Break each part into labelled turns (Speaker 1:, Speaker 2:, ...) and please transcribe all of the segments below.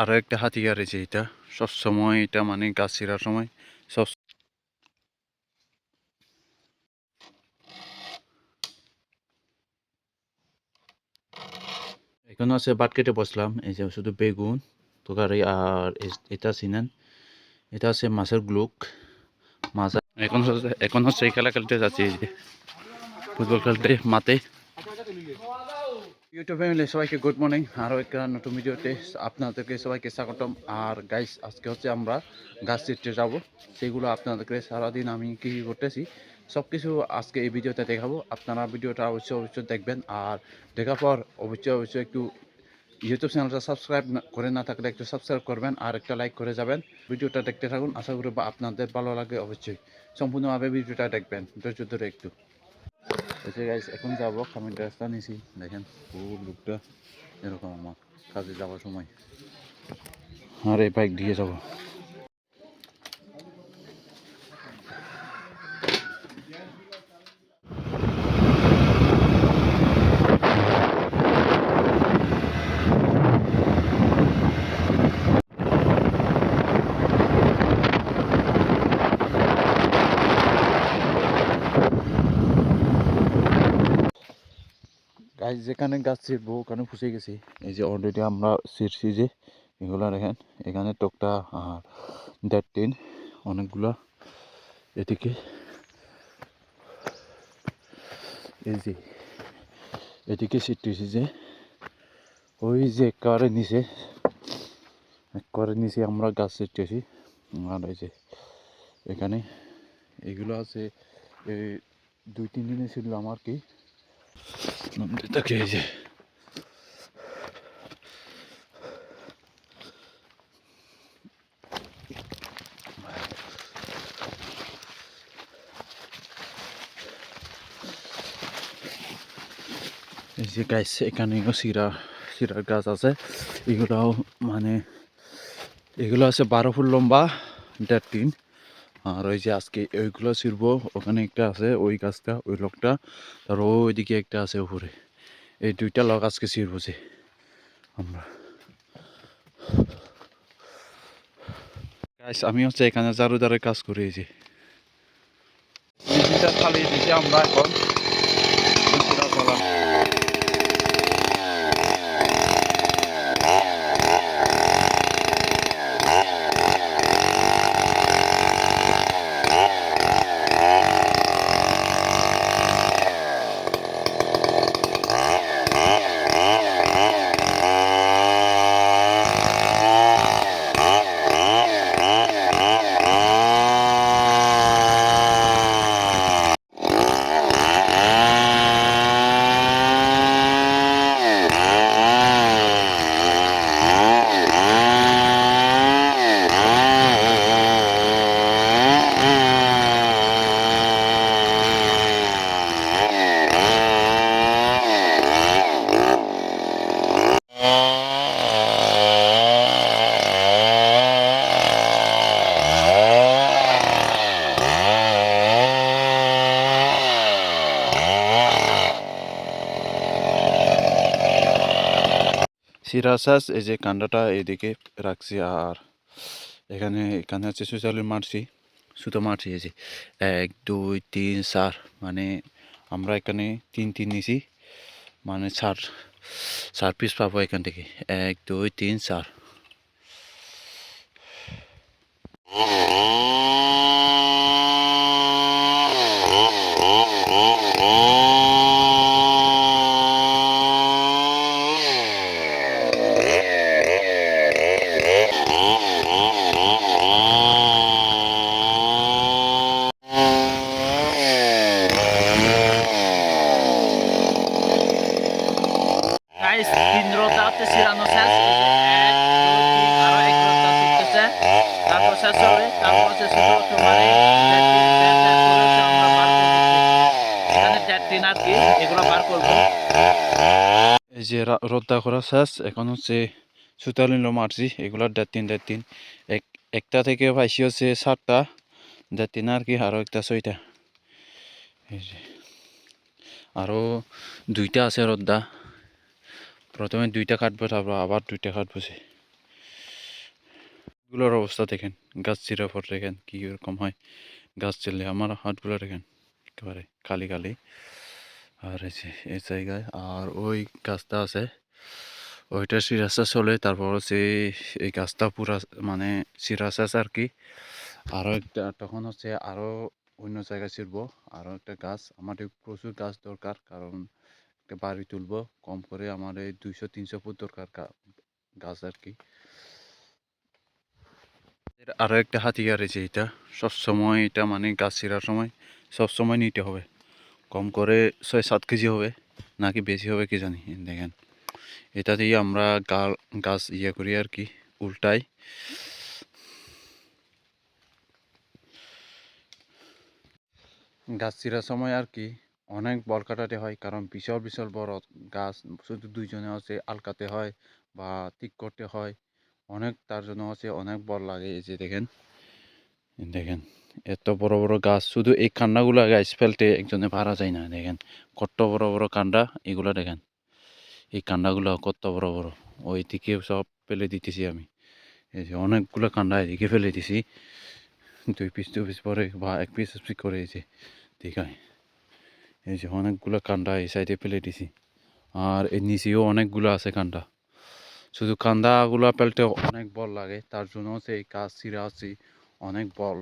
Speaker 1: আরও একটা হাতিয়ার আছে এটা। সবসময় এটা মানে গাছ ছিঁড়ার সময় সব এখন আছে বাট কেটে বসলাম। এই যে শুধু বেগুন তরকারি আর এটা সিনেন এটা আছে মাছের গ্লুক। মাছ এখন হচ্ছে এখন হচ্ছে এই খেলা খেলতে যাচ্ছি এই যে। ফুটবল খেলতে মাঠে। ইউটিউব ফ্যামিলি সবাইকে গুড মর্নিং আরও একটা নতুন ভিডিওতে আপনাদেরকে সবাইকে স্বাগতম। আর গাইস আজকে হচ্ছে আমরা গাছ চিটতে যাব। সেগুলো আপনাদেরকে সারাদিন আমি কী করতেছি সব কিছু আজকে এই ভিডিওতে দেখাবো। আপনারা ভিডিওটা অবশ্যই অবশ্যই দেখবেন। আর দেখার পর অবশ্যই অবশ্যই একটু ইউটিউব চ্যানেলটা সাবস্ক্রাইব করে না থাকলে একটু সাবস্ক্রাইব করবেন আর একটা লাইক করে যাবেন। ভিডিওটা দেখতে থাকুন। আশা করি আপনাদের ভালো লাগে অবশ্যই। সম্পূর্ণভাবে ভিডিওটা দেখবেন। ধৈর্য ধরে একটু। এসে গাইস এখন যাব। আমি ড্রেসটা নিছি। দেখেন, পুরো লুকটা এরকম আমার, কাজে যাওয়ার সময়। আর এই বাইক দিয়ে যাব গাছ যেখানে গাছ ছিড়বো ওখানে ফুসে গেছি। এই যে অলরেডি আমরা ছিড়ছি যে, এগুলো দেখেন, এখানে টকটা আর দেড় টিন অনেকগুলো এদিকে। এই যে, এদিকে ছিটতেছি যে, ওই যে একেবারে নিচে একেবারে নিচে আমরা গাছ ছিটতেছি। আর এই যে, এখানে এগুলো আছে, এই দুই তিন দিনে ছিল আমার কি। মন্দিরটাকে এই যে এই যে গাছ এখানেও সিরা সিরার গাছ আছে এগুলাও মানে এগুলো আছে বারো ফুট লম্বা দেড় তিন আর ওই যে আজকে ওইগুলো ছিড়ব, ওখানে একটা আছে, ওই গাছটা, ওই লোকটা আর ওইদিকে একটা আছে উপরে। এই দুইটা লগ আজকে ছিড়ব যে, আমরা। আমি হচ্ছে এখানে জারুদারের কাজ করি যে। আমরা এখন। সিরাসাস এই যে কান্ডাটা এইদিকে রাখছি আর এখানে এখানে হচ্ছে সুচালু মারছি, সুতো মারছি, এই যে এক, দুই, তিন, চার মানে আমরা এখানে তিন তিন নিছি মানে চার চার পিস পাবো এখান থেকে। এক, দুই, তিন, চার
Speaker 2: গাইস তিন রোতা হচ্ছে সিরানো শেষ এই যে এক দুই তিন আরও এক রোতা শিখতেছে তারপর শেষ হবে তারপর হচ্ছে শুধু তোমার এই দেড় তিন, দেড় দেড় করে হচ্ছে করব।
Speaker 1: এই যে রোদ্দা করা শেষ, এখন হচ্ছে সুতালিন মারছি, এগুলো দেড় তিন এক একটা থেকে পাইছি হচ্ছে সাতটা দেড় আর কি আরও একটা ছয়টা। আরও দুইটা আছে রোদ্দা প্রথমে দুইটা কাটবো, তারপর আবার দুইটা কাটবো সে। এগুলোর অবস্থা দেখেন, গাছ চিরা পর দেখেন কি রকম হয়। গাছ চিরলে আমার হাতগুলো দেখেন, একেবারে কালি কালি। আর এই যে এই জায়গায়, আর ওই গাছটা আছে, ওইটা সিরাসা চলে, তারপর হচ্ছে এই গাছটা পুরা মানে সিরাসা আছে আর কি। আরও একটা, তখন হচ্ছে আরও অন্য জায়গায় ছিড়বো আরও একটা গাছ। আমাদের প্রচুর গাছ দরকার, কারণ একটা বাড়ি তুলবো, কম করে আমার এই দুইশো, তিনশো ফুট দরকার গাছ আর কি। এর আরও একটা হাতিয়ার আছে এটা। সবসময় এটা মানে গাছ ছিঁড়ার সময় সবসময় নিতে হবে। কম করে ছয় সাত কেজি হবে, নাকি বেশি হবে কি জানি দেখেন। এটা দিয়ে আমরা গা- গাছ ইয়ে করি আর কি, উল্টাই। গাছ ছিঁড়ার সময় আর কি অনেক বল কাটাতে হয়, কারণ বিশাল বিশাল বড় গাছ শুধু দুইজনে আছে, আলকাতে হয় বা ঠিক করতে হয়। অনেক তার জন্য হচ্ছে অনেক বড় লাগে এই যে দেখেন। দেখেন, এত বড় বড় গাছ, শুধু এই কান্ডাগুলো গাছ ফেলতে একজনে পারা যায় না, দেখেন। কত বড় বড় কান্ডা এগুলো দেখেন। এই কান্ডাগুলো কত বড় বড়। ওই দিকে সব ফেলে দিতেছি আমি। এই যে অনেকগুলো কান্ডা এদিকে ফেলে দিছি। দুই পিস দুই পিস পরে বা এক পিস পিস করে এই যে দেখায় এই যে অনেকগুলো কান্ডা এই সাইডে ফেলে দিছি। আর এর নিচেও অনেকগুলো আছে কান্ডা শুধু কান্দাগুলো পেলতে অনেক বল লাগে, তার জন্য হচ্ছে এই কাজ ছিঁড়া হচ্ছে অনেক বল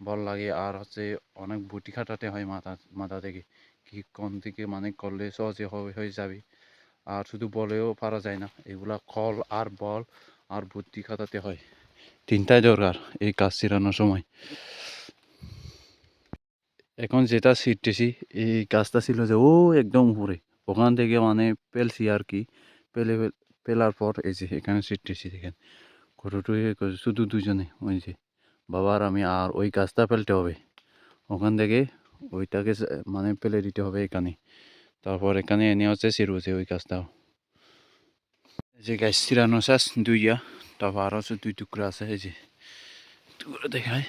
Speaker 1: বল লাগে আর হচ্ছে অনেক বুটি খাটাতে হয় মাথা মাথা থেকে। কি কোন দিকে মানে করলে সহজে হয়ে যাবে? আর শুধু বলেও পারা যায় না, এগুলা কল আর বল আর বুদ্ধি খাটাতে হয়। তিনটাই দরকার এই কাজ ছিঁড়ানোর সময়। এখন যেটা ছিটতেছি এই গাছটা ছিল যে, ও একদম উপরে। ওখান থেকে মানে পেলছি আর কি, পেলে পেলার পর এই যে এখানে ছিটতেছি দেখেন। গরুটু শুধু দুজনে, ওই যে বাবা আর আমি আর ওই গাছটা ফেলতে হবে। ওখান থেকে ওইটাকে মানে ফেলে দিতে হবে এখানে। তারপর এখানে এনে হচ্ছে ছিড়ুছে ওই গাছটাও যে গাছ ছিড়ানো শেষ দুইয়া তারপর আরও হচ্ছে দুই টুকরা আছে, এই যে টুকরো দেখায়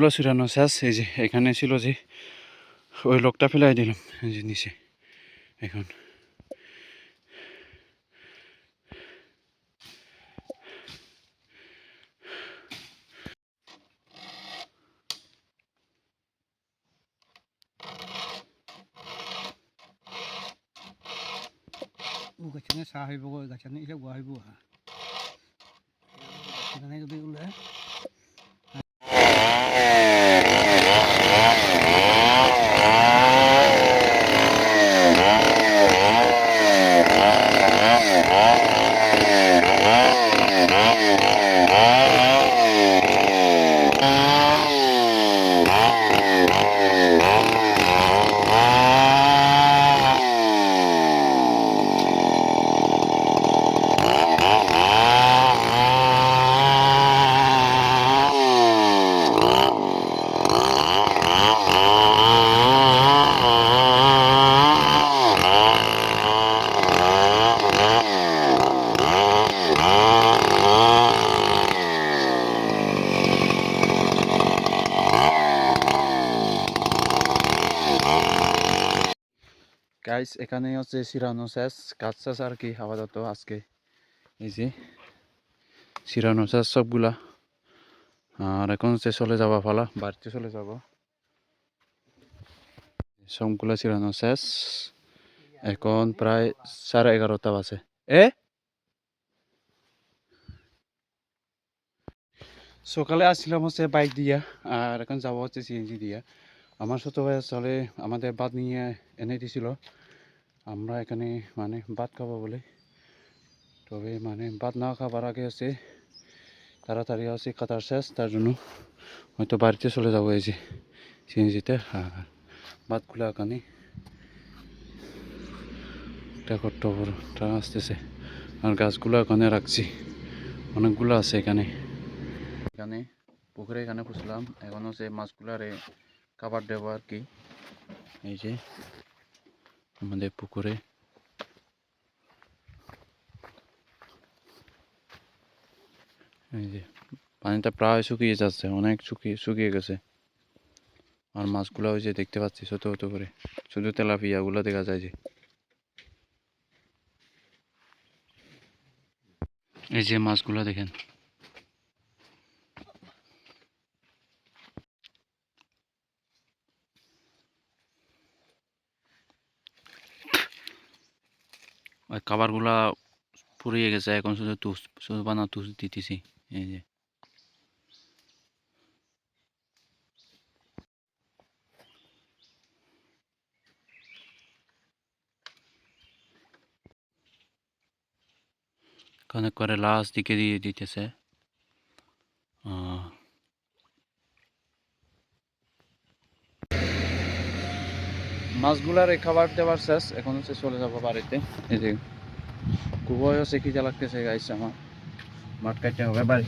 Speaker 1: ওইগুলো ছিড়ানো শেষ, এই যে এখানে ছিল যে ওই লোকটা ফেলাই দিলাম, এই যে নিচে, এখন।
Speaker 3: গছনে চাহ আহিব গছনে এতিয়া গোৱা আহিব সেইকাৰণে যদি ওলাই
Speaker 1: গাইস এখানে হচ্ছে সিরানো শেষ কাজ শেষ আর কি আপাতত আজকে। এই যে সিরানো শেষ সবগুলা। আর এখন হচ্ছে চলে যাবা ফালা, বাড়িতে চলে যাব। সবগুলা সিরানো শেষ এখন প্রায় সাড়ে এগারোটা বাজে। এ? সকালে আসছিলাম হচ্ছে বাইক দিয়া, আর এখন যাব হচ্ছে সিএনজি দিয়া। আমার ছোট ভাই চলে আমাদের বাদ নিয়ে এনে দিছিল। আমরা এখানে মানে ভাত খাব বলে। তবে মানে ভাত না খাবার আগে হচ্ছে তাড়াতাড়ি হচ্ছে কাতার শেষ, তার জন্য হয়তো বাড়িতে চলে যাব এই যে সিএনজিতে। আর ভাতগুলো এখানে একটা কত বড়টা আসতেছে। আর গাছগুলো এখানে রাখছি। অনেকগুলো আছে এখানে। এখানে পুকুরে এখানে পুষলাম এখন হচ্ছে মাছগুলারে খাবার দেবো আর কি। এই যে আমাদের পুকুরে। এই যে, পানিটা প্রায় শুকিয়ে যাচ্ছে, অনেক শুকিয়ে শুকিয়ে গেছে। আর মাছগুলো ওই যে দেখতে পাচ্ছি, ছোট ছোট করে। শুধু তেলাপিয়াগুলো দেখা যায় যে। এই যে মাছগুলো দেখেন। ওই খাবারগুলা পুড়িয়ে গেছে, এখন শুধু তুষ শুধু বানা তুষ দিতেছি, এই যে। অনেক করে লাস্ট দিকে দিয়ে দিতেছে। মাছগুলার খাবার দেওয়ার শেষ, এখন হচ্ছে চলে যাব বাড়িতে। এই যে, খুবই হচ্ছে খিদে লাগতেছে গাইছে আমার। মাঠ কাটতে হবে, বাড়ি।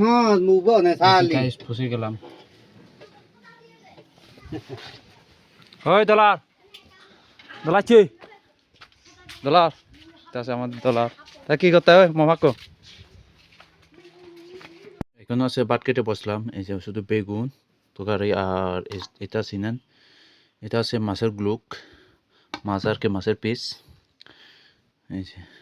Speaker 1: উম।
Speaker 3: Tama, mubo na
Speaker 1: Guys, ফসে গেলাম ওই দলার দলাচ্ছি দলার তা আছে আমাদের দলার তা কি করতে হবে মামাকো এখানে আছে বাট কেটে বসলাম এই যে শুধু বেগুন তরকারি আর এটা সিনেন এটা আছে মাছের গ্লুক মাছ আর কি মাছের পিস এই যে গুলো-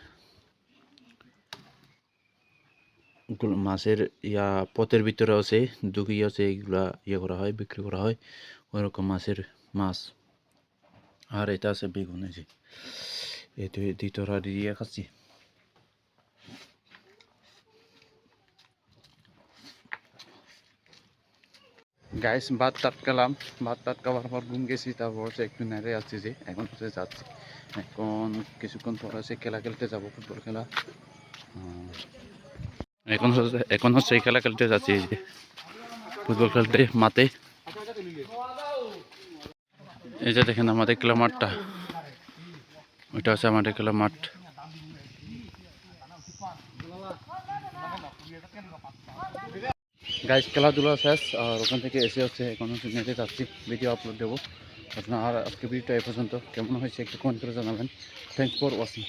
Speaker 1: মাছের ইয়া, পথের ভিতরে আছে দুকি আছে এইগুলা ইয়ে করা হয়, বিক্রি করা হয়। ওইরকম মাছের মাছ। আর এটা আছে বেগুন, এই যে। এই দুই দিয়ে খাচ্ছি। গাইস ভাত টাত খেলাম। ভাত টাত পর ঘুম গেছি, তারপর একটু নেড়ে আসছি যে, এখন হচ্ছে যাচ্ছি। এখন কিছুক্ষণ পর হচ্ছে খেলা খেলতে যাব, ফুটবল খেলা। এখন হচ্ছে এখন হচ্ছে এই খেলা খেলতে যাচ্ছি এই যে। ফুটবল খেলতে, মাঠে। এই যে দেখেন আমাদের খেলা মাঠটা। ওইটা হচ্ছে আমাদের খেলা মাঠ। গাইস খেলাধুলা শেষ, আর ওখান থেকে এসে হচ্ছে এখন হচ্ছে নেটে যাচ্ছি ভিডিও আপলোড দেবো। আপনার আজকে ভিডিওটা এ পর্যন্ত। কেমন হয়েছে একটু কমেন্ট করে জানাবেন। Thanks for watching